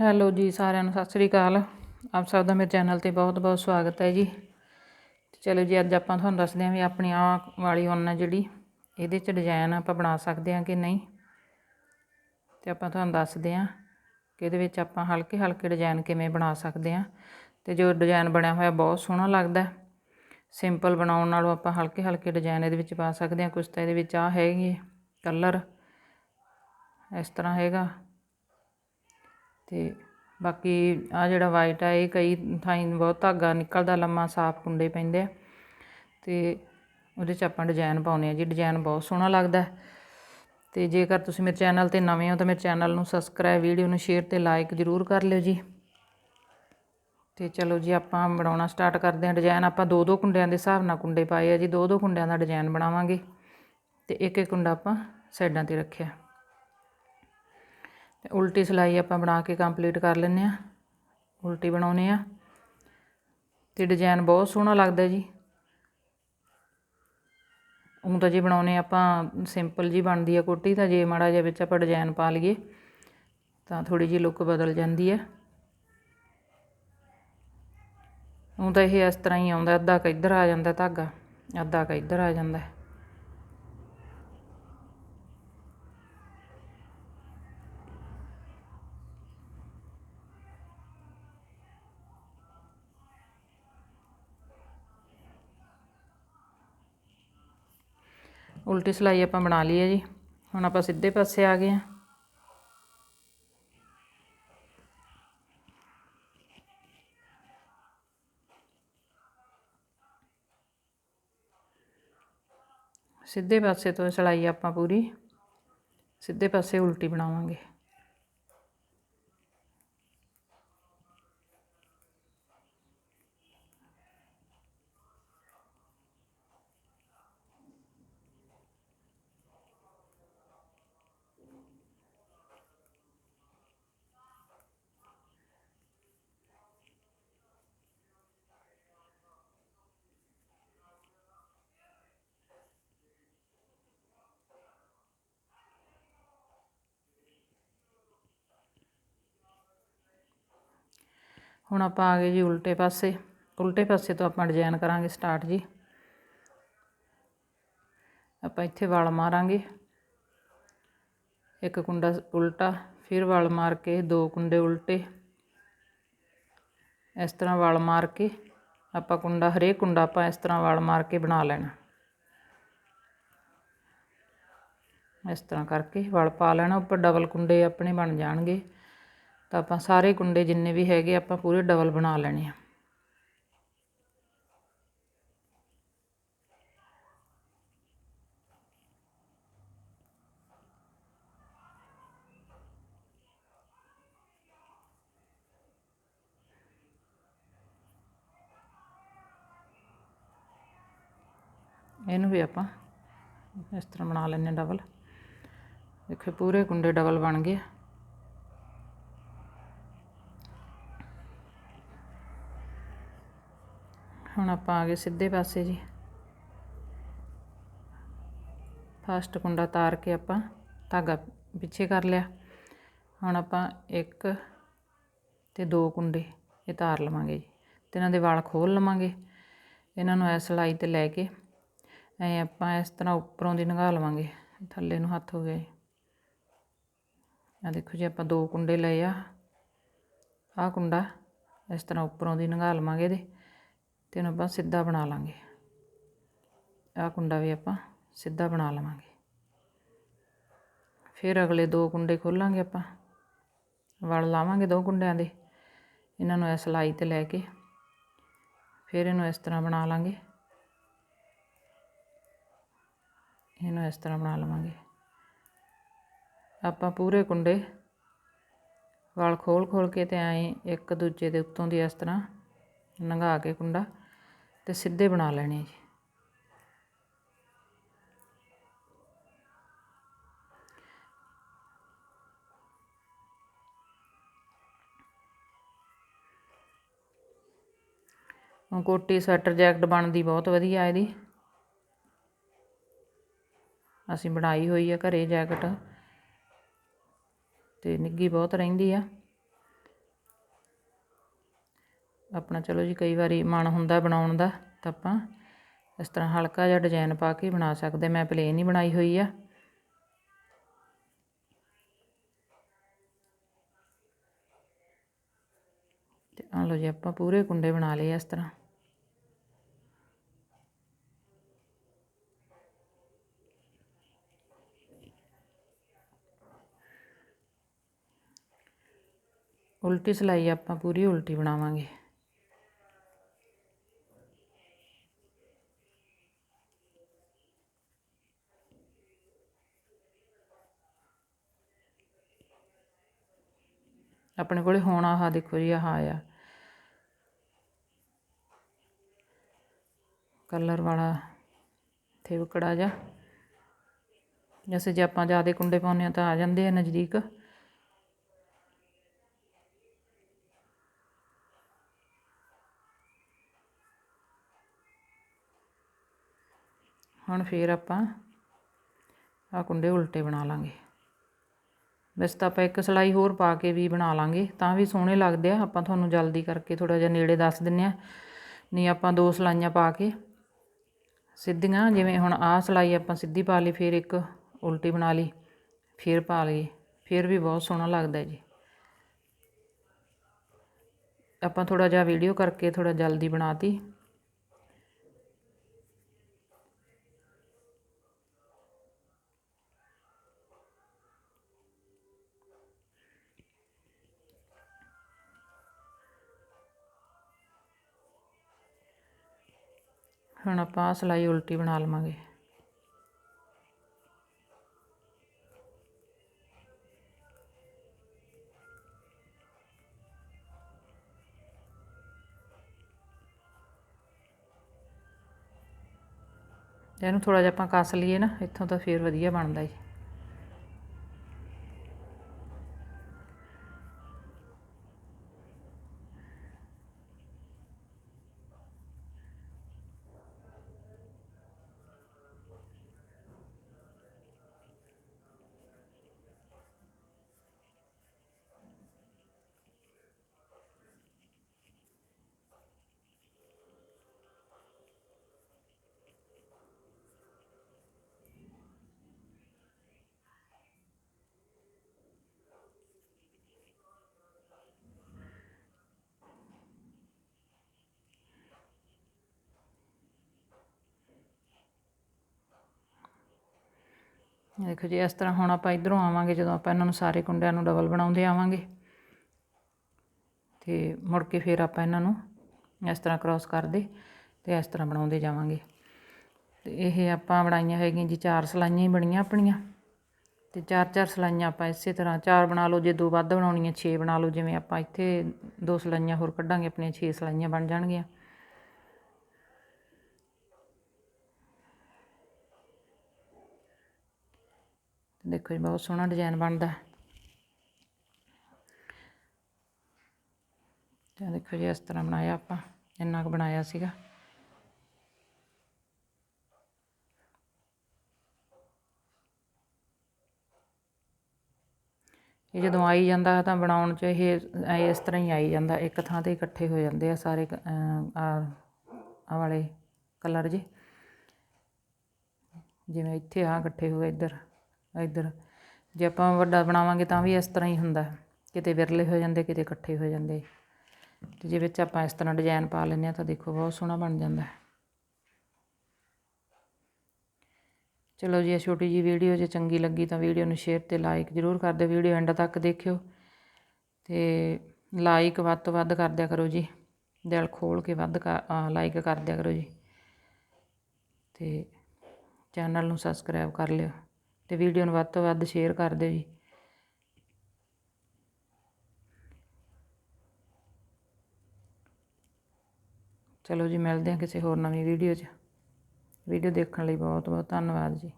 Hello ਜੀ, ਸਾਰਿਆਂ ਨੂੰ ਸਤਿ ਸ੍ਰੀ ਅਕਾਲ। ਆਪ ਸਭ ਦਾ ਮੇਰੇ ਚੈਨਲ ਤੇ ਬਹੁਤ-ਬਹੁਤ ਸਵਾਗਤ ਹੈ ਜੀ। ਚਲੋ ਜੀ, ਅੱਜ ਆਪਾਂ ਤੁਹਾਨੂੰ ਦੱਸਦੇ ਹਾਂ ਵੀ ਆਪਣੀ ਆ ਵਾਲੀ ਉੱਨ ਹੈ ਜਿਹੜੀ, ਇਹਦੇ 'ਚ ਡਿਜ਼ਾਈਨ ਆਪਾਂ ਬਣਾ ਸਕਦੇ ਹਾਂ ਕਿ ਨਹੀਂ। ਤੇ ਆਪਾਂ ਤੁਹਾਨੂੰ ਦੱਸਦੇ ਹਾਂ ਕਿ ਇਹਦੇ ਵਿੱਚ ਆਪਾਂ ਹਲਕੇ ਹਲਕੇ ਡਿਜ਼ਾਈਨ ਕਿਵੇਂ ਬਣਾ ਸਕਦੇ ਹਾਂ। ਤੇ ਜੋ ਡਿਜ਼ਾਈਨ ਬਣਿਆ ਹੋਇਆ ਬਹੁਤ ਸੋਹਣਾ ਲੱਗਦਾ ਸਿੰਪਲ ਬਣਾਉਣ ਨਾਲੋਂ ਆਪਾਂ ਹਲਕੇ ਹਲਕੇ ਡਿਜ਼ਾਈਨ ਇਹਦੇ ਵਿੱਚ ਪਾ ਸਕਦੇ ਹਾਂ। ਕੁਝ ਤਾਂ ਇਹਦੇ ਵਿੱਚ ਆ ਹੈਗੇ ਕਲਰ ਇਸ ਤਰ੍ਹਾਂ ਹੈਗਾ। ਅਤੇ ਬਾਕੀ ਆ ਜਿਹੜਾ ਵਾਈਟ ਆ, ਇਹ ਕਈ ਥਾਈਂ ਬਹੁਤ ਧਾਗਾ ਨਿਕਲਦਾ, ਲੰਮਾ ਸਾਫ਼ ਕੁੰਡੇ ਪੈਂਦੇ ਆ। ਅਤੇ ਉਹਦੇ 'ਚ ਆਪਾਂ ਡਿਜ਼ਾਈਨ ਪਾਉਨੇ ਆ ਜੀ ਡਿਜ਼ਾਈਨ ਬਹੁਤ ਸੋਹਣਾ ਲੱਗਦਾ। ਤੇ ਜੇਕਰ ਤੁਸੀਂ ਮੇਰੇ ਚੈਨਲ ਤੇ ਨਵੇਂ ਹੋ ਤਾਂ ਮੇਰੇ ਚੈਨਲ ਨੂੰ ਸਬਸਕ੍ਰਾਈਬ ਵੀਡੀਓ ਨੂੰ ਸ਼ੇਅਰ ਤੇ ਲਾਈਕ ਜ਼ਰੂਰ ਕਰ ਲਿਓ ਜੀ। ਤੇ ਚਲੋ ਜੀ, ਆਪਾਂ ਬਣਾਉਣਾ ਸਟਾਰਟ ਕਰਦੇ ਹਾਂ ਡਿਜ਼ਾਈਨ ਆਪਾਂ ਦੋ ਦੋ ਕੁੰਡਿਆਂ ਦੇ ਹਿਸਾਬ ਨਾਲ ਕੁੰਡੇ ਪਾਏ ਆ ਜੀ ਦੋ ਦੋ ਕੁੰਡਿਆਂ ਦਾ ਡਿਜ਼ਾਈਨ ਬਣਾਵਾਂਗੇ। ਤੇ ਇੱਕ ਇੱਕ ਕੁੰਡਾ ਆਪਾਂ ਸਾਈਡਾਂ ਤੇ ਰੱਖਿਆ। ਤੇ ਉਲਟੀ ਸਿਲਾਈ ਆਪਾਂ ਬਣਾ ਕੇ ਕੰਪਲੀਟ ਕਰ ਲੈਂਦੇ ਆ ਉਲਟੀ ਬਣਾਉਨੇ ਆ ਤੇ ਡਿਜ਼ਾਈਨ ਬਹੁਤ ਸੋਹਣਾ ਲੱਗਦਾ ਜੀ। ਉਹ ਤਾਂ ਜੇ ਬਣਾਉਨੇ ਆਪਾਂ ਸਿੰਪਲ ਜੀ ਬਣਦੀ ਆ ਕੋਟੀ, ਤਾਂ ਜੇ ਮਾੜਾ ਜਿਹਾ ਵਿੱਚ ਆਪਾਂ ਡਿਜ਼ਾਈਨ ਪਾ ਲਈਏ, ਤਾਂ ਥੋੜੀ ਜੀ ਲੁੱਕ ਬਦਲ ਜਾਂਦੀ ਹੈ ਉਹ ਤਾਂ ਇਹ ਇਸ ਤਰ੍ਹਾਂ ਹੀ ਆਉਂਦਾ, ਅੱਧਾ ਕ ਇੱਧਰ ਆ ਜਾਂਦਾ ਧਾਗਾ, ਅੱਧਾ ਕ ਇੱਧਰ ਆ ਜਾਂਦਾ। ਉਲਟੀ ਸਲਾਈ ਆਪਾਂ ਬਣਾ ਲਈ ਹੈ ਜੀ। ਹੁਣ ਆਪਾਂ ਸਿੱਧੇ ਪਾਸੇ ਆ ਗਏ ਆ ਸਿੱਧੇ ਪਾਸੇ ਤੋਂ ਸਲਾਈ ਆਪਾਂ ਪੂਰੀ। ਸਿੱਧੇ ਪਾਸੇ ਉਲਟੀ ਬਣਾਵਾਂਗੇ। ਹੁਣ ਆਪਾਂ ਆ ਗਏ ਜੀ ਉਲਟੇ ਪਾਸੇ। ਉਲਟੇ ਪਾਸੇ ਤੋਂ ਆਪਾਂ ਡਿਜ਼ਾਈਨ ਕਰਾਂਗੇ ਸਟਾਰਟ ਜੀ। ਆਪਾਂ ਇੱਥੇ ਵਾਲ਼ ਮਾਰਾਂਗੇ। ਇੱਕ ਕੁੰਡਾ ਉਲਟਾ, ਫਿਰ ਵਾਲ ਮਾਰ ਕੇ ਦੋ ਕੁੰਡੇ ਉਲਟੇ। ਇਸ ਤਰ੍ਹਾਂ ਵਾਲ ਮਾਰ ਕੇ ਆਪਾਂ ਕੁੰਡਾ, ਹਰੇਕ ਕੁੰਡਾ ਆਪਾਂ ਇਸ ਤਰ੍ਹਾਂ ਵਾਲ ਮਾਰ ਕੇ ਬਣਾ ਲੈਣਾ। ਇਸ ਤਰ੍ਹਾਂ ਕਰਕੇ ਵਲ ਪਾ ਲੈਣਾ, ਉੱਪਰ ਡਬਲ ਕੁੰਡੇ ਆਪਣੇ ਬਣ ਜਾਣਗੇ। ਤਾਂ ਆਪਾਂ ਸਾਰੇ ਕੁੰਡੇ ਜਿੰਨੇ ਵੀ ਹੈਗੇ ਆਪਾਂ ਪੂਰੇ ਡਬਲ ਬਣਾ ਲੈਣੇ ਆ। ਇਹਨੂੰ ਵੀ ਆਪਾਂ ਇਸ ਤਰ੍ਹਾਂ ਬਣਾ ਲੈਣੇ ਡਬਲ। ਦੇਖੋ, ਪੂਰੇ ਕੁੰਡੇ ਡਬਲ ਬਣ ਗਏ ਹੁਣ ਆਪਾਂ ਆ ਗਏ ਸਿੱਧੇ ਪਾਸੇ ਜੀ। ਫਸਟ ਕੁੰਡਾ ਤਾਰ ਕੇ ਆਪਾਂ ਧਾਗਾ ਪਿੱਛੇ ਕਰ ਲਿਆ। ਹੁਣ ਆਪਾਂ ਇੱਕ ਤੇ ਦੋ ਕੁੰਡੇ ਇਹ ਤਾਰ ਲਵਾਂਗੇ ਜੀ। ਤੇ ਇਹਨਾਂ ਦੇ ਵਾਲ ਖੋਲ ਲਵਾਂਗੇ। ਇਹਨਾਂ ਨੂੰ ਐਸ ਸਲਾਈ ਤੇ ਲੈ ਕੇ ਐ ਆਪਾਂ ਇਸ ਤਰ੍ਹਾਂ ਉੱਪਰੋਂ ਦੀ ਨਗਾ ਲਵਾਂਗੇ। ਥੱਲੇ ਨੂੰ ਹੱਥ ਹੋ ਗਏ ਆ ਦੇਖੋ ਜੀ ਆਪਾਂ ਦੋ ਕੁੰਡੇ ਲਏ ਆ। ਆ ਕੁੰਡਾ ਇਸ ਤਰ੍ਹਾਂ ਉੱਪਰੋਂ ਦੀ ਨਗਾ ਲਵਾਂਗੇ ਇਹਦੇ। ਤੇ ਇਹਨੂੰ ਆਪਾਂ ਸਿੱਧਾ ਬਣਾ ਲਾਂਗੇ। ਆਹ ਕੁੰਡਾ ਵੀ ਆਪਾਂ ਸਿੱਧਾ ਬਣਾ ਲਵਾਂਗੇ। ਫਿਰ ਅਗਲੇ ਦੋ ਕੁੰਡੇ ਖੋਲਾਂਗੇ ਆਪਾਂ। ਵਲ ਲਾਵਾਂਗੇ ਦੋ ਕੁੰਡਿਆਂ ਦੇ। ਇਹਨਾਂ ਨੂੰ ਇਸ ਲਾਈ ਤੇ ਲੈ ਕੇ ਫਿਰ ਇਹਨੂੰ ਇਸ ਤਰ੍ਹਾਂ ਬਣਾ ਲਾਂਗੇ। ਇਹਨੂੰ ਇਸ ਤਰ੍ਹਾਂ ਬਣਾ ਲਵਾਂਗੇ। ਆਪਾਂ ਪੂਰੇ ਕੁੰਡੇ ਵਲ ਖੋਲ ਖੋਲ ਕੇ ਤੇ ਐਂ ਇੱਕ ਦੂਜੇ ਦੇ ਉੱਤੋਂ ਦੀ ਇਸ ਤਰ੍ਹਾਂ ਲੰਘਾ ਕੇ ਕੁੰਡਾ ਤੇ ਸਿੱਧੇ ਬਣਾ ਲੈਣੇ ਜੀ। ਕੋਟੀ ਸਵੈਟਰ ਜੈਕਟ ਬਣਦੀ ਬਹੁਤ ਵਧੀਆ ਇਹਦੀ। ਅਸੀਂ ਬਣਾਈ ਹੋਈ ਆ ਘਰੇ ਜੈਕਟ ਤੇ ਨਿੱਗੀ ਬਹੁਤ ਰਹਿੰਦੀ ਆ। ਆਪਣਾ ਚਲੋ ਜੀ, ਕਈ ਵਾਰੀ ਮਨ ਹੁੰਦਾ ਬਣਾਉਣ ਦਾ ਤਾਂ ਆਪਾਂ ਇਸ ਤਰ੍ਹਾਂ ਹਲਕਾ ਜਿਹਾ ਡਿਜ਼ਾਈਨ ਪਾ ਕੇ ਬਣਾ ਸਕਦੇ। ਮੈਂ ਪਲੇਨ ਹੀ ਬਣਾਈ ਹੋਈ ਆ। ਤੇ ਆ ਲਓ ਜੀ, ਆਪਾਂ ਪੂਰੇ ਕੁੰਡੇ ਬਣਾ ਲਏ ਇਸ ਤਰ੍ਹਾਂ। ਉਲਟੀ ਸਿਲਾਈ ਆਪਾਂ ਪੂਰੀ ਉਲਟੀ ਬਣਾਵਾਂਗੇ। ਆਪਣੇ ਕੋਲੇ ਹੁਣ, ਆਹ ਦੇਖੋ ਜੀ, ਆਹ ਆਇਆ ਕਲਰ ਵਾਲਾ ਥਿਵਕੜਾ ਜਾ। ਜੈਸੇ ਜੇ ਆਪਾਂ ਜ਼ਿਆਦਾ ਕੁੰਡੇ ਪਾਉਂਦੇ ਆ ਤਾਂ ਆ ਜਾਂਦੇ ਆ ਨਜ਼ਦੀਕ। ਹੁਣ ਫੇਰ ਆਪਾਂ ਆ ਕੁੰਡੇ ਉਲਟੇ ਬਣਾ ਲਾਂਗੇ। ਵੈਸੇ ਤਾਂ ਆਪਾਂ ਇੱਕ ਸਲਾਈ ਹੋਰ ਪਾ ਕੇ ਵੀ ਬਣਾ ਲਾਂਗੇ, ਤਾਂ ਵੀ ਸੋਹਣੇ ਲੱਗਦੇ ਆ। ਆਪਾਂ ਤੁਹਾਨੂੰ ਜਲਦੀ ਕਰਕੇ ਥੋੜਾ ਜਿਹਾ ਨੇੜੇ ਦੱਸ ਦਿੰਨੇ ਆ। ਨਹੀਂ, ਆਪਾਂ ਦੋ ਸਲਾਈਆਂ ਪਾ ਕੇ ਸਿੱਧੀਆਂ, ਜਿਵੇਂ ਹੁਣ ਆਹ ਸਲਾਈ ਆਪਾਂ ਸਿੱਧੀ ਪਾ ਲਈ, ਫਿਰ ਇੱਕ ਉਲਟੀ ਬਣਾ ਲਈ, ਫਿਰ ਪਾ ਲਈ ਫਿਰ ਵੀ ਬਹੁਤ ਸੋਹਣਾ ਲੱਗਦਾ ਜੀ। ਆਪਾਂ ਥੋੜਾ ਜਿਹਾ ਵੀਡੀਓ ਕਰਕੇ ਥੋੜਾ ਜਲਦੀ ਬਣਾਤੀ। ਹੁਣ ਆਪਾਂ ਆਹ ਸਿਲਾਈ ਉਲਟੀ ਬਣਾ ਲਵਾਂਗੇ। ਇਹਨੂੰ ਥੋੜਾ ਜਿਹਾ ਆਪਾਂ ਕੱਸ ਲਈਏ ਨਾ, ਇੱਥੋਂ ਤਾਂ ਫੇਰ ਵਧੀਆ ਬਣਦਾ ਜੀ ਇਹ ਦੇਖੋ ਜੀ, ਇਸ ਤਰ੍ਹਾਂ ਹੁਣ ਆਪਾਂ ਇਧਰੋਂ ਆਵਾਂਗੇ, ਜਦੋਂ ਆਪਾਂ ਇਹਨਾਂ ਨੂੰ ਸਾਰੇ ਕੁੰਡਿਆਂ ਨੂੰ ਡਬਲ ਬਣਾਉਂਦੇ ਆਵਾਂਗੇ। ਤੇ ਮੁੜ ਕੇ ਫਿਰ ਆਪਾਂ ਇਹਨਾਂ ਨੂੰ ਇਸ ਤਰ੍ਹਾਂ ਕ੍ਰਾਸ ਕਰਦੇ ਤੇ ਇਸ ਤਰ੍ਹਾਂ ਬਣਾਉਂਦੇ ਜਾਵਾਂਗੇ। ਤੇ ਇਹ ਆਪਾਂ ਬਣਾਈਆਂ ਹੈਗੀਆਂ ਜੀ, ਚਾਰ ਸਲਾਈਆਂ ਹੀ ਬਣੀਆਂ ਆਪਣੀਆਂ। ਤੇ ਚਾਰ ਚਾਰ ਸਲਾਈਆਂ ਆਪਾਂ ਇਸੇ ਤਰ੍ਹਾਂ, ਚਾਰ ਬਣਾ ਲਓ, ਜੇ ਦੋ ਵੱਧ ਬਣਾਉਣੀਆਂ 6 ਬਣਾ ਲਓ, ਜਿਵੇਂ ਆਪਾਂ ਇੱਥੇ ਦੋ ਸਲਾਈਆਂ ਹੋਰ ਕੱਢਾਂਗੇ, ਆਪਣੀਆਂ 6 ਸਲਾਈਆਂ ਬਣ ਜਾਣਗੀਆਂ। ਦੇਖੋ ਜੀ, ਬਹੁਤ ਸੋਹਣਾ ਡਿਜ਼ਾਈਨ ਬਣਦਾ। ਤਾਂ ਦੇਖੋ ਜੀ, ਇਸ ਤਰ੍ਹਾਂ ਬਣਾਇਆ ਆਪਾਂ, ਇੰਨਾ ਕੁ ਬਣਾਇਆ ਸੀਗਾ। ਇਹ ਜਦੋਂ ਆਈ ਜਾਂਦਾ ਤਾਂ ਬਣਾਉਣ 'ਚ ਇਹ ਇਸ ਤਰ੍ਹਾਂ ਹੀ ਆਈ ਜਾਂਦਾ, ਇੱਕ ਥਾਂ ਤੇ ਇਕੱਠੇ ਹੋ ਜਾਂਦੇ ਆ ਸਾਰੇ ਆ ਵਾਲੇ ਕਲਰ ਜੇ। ਜਿਵੇਂ ਇੱਥੇ ਆ, ਇਕੱਠੇ ਹੋ ਗਏ ਇੱਧਰ। ਇੱਧਰ। ਜੇ ਆਪਾਂ ਵੱਡਾ ਬਣਾਵਾਂਗੇ ਤਾਂ ਵੀ ਇਸ ਤਰ੍ਹਾਂ ਹੀ ਹੁੰਦਾ। ਕਿਤੇ ਵਿਰਲੇ ਹੋ ਜਾਂਦੇ, ਕਿਤੇ ਇਕੱਠੇ ਹੋ ਜਾਂਦੇ। ਤੇ ਜੇ ਵਿੱਚ ਆਪਾਂ ਇਸ ਤਰ੍ਹਾਂ ਡਿਜ਼ਾਈਨ ਪਾ ਲੈਂਦੇ ਆ ਤਾਂ ਦੇਖੋ ਬਹੁਤ ਸੋਹਣਾ ਬਣ ਜਾਂਦਾ ਚਲੋ ਜੀ, ਇਹ ਛੋਟੀ ਜੀ ਵੀਡੀਓ ਜੇ ਚੰਗੀ ਲੱਗੀ ਤਾਂ ਵੀਡੀਓ ਨੂੰ ਸ਼ੇਅਰ ਤੇ ਲਾਈਕ ਜ਼ਰੂਰ ਕਰ ਦਿਓ। ਵੀਡੀਓ ਐਂਡ ਤੱਕ ਦੇਖਿਓ ਤੇ ਲਾਈਕ ਵੱਧ ਤੋਂ ਵੱਧ ਕਰ ਦਿਆ ਕਰੋ ਜੀ। ਦਿਲ ਖੋਲ ਕੇ ਵੱਧ ਲਾਈਕ ਕਰ ਦਿਆ ਕਰੋ ਜੀ। ਤੇ ਚੈਨਲ ਨੂੰ ਸਬਸਕ੍ਰਾਈਬ ਕਰ ਲਿਓ। ਤੇ ਵੀਡੀਓ ਨੂੰ ਵੱਧ ਤੋਂ ਵੱਧ ਸ਼ੇਅਰ ਕਰ ਦਿਓ ਜੀ। ਚਲੋ ਜੀ, ਮਿਲਦੇ ਹਾਂ ਕਿਸੇ ਹੋਰ ਨਵੀਂ ਵੀਡੀਓ 'ਚ। ਵੀਡੀਓ ਦੇਖਣ ਲਈ ਬਹੁਤ ਬਹੁਤ ਧੰਨਵਾਦ ਜੀ।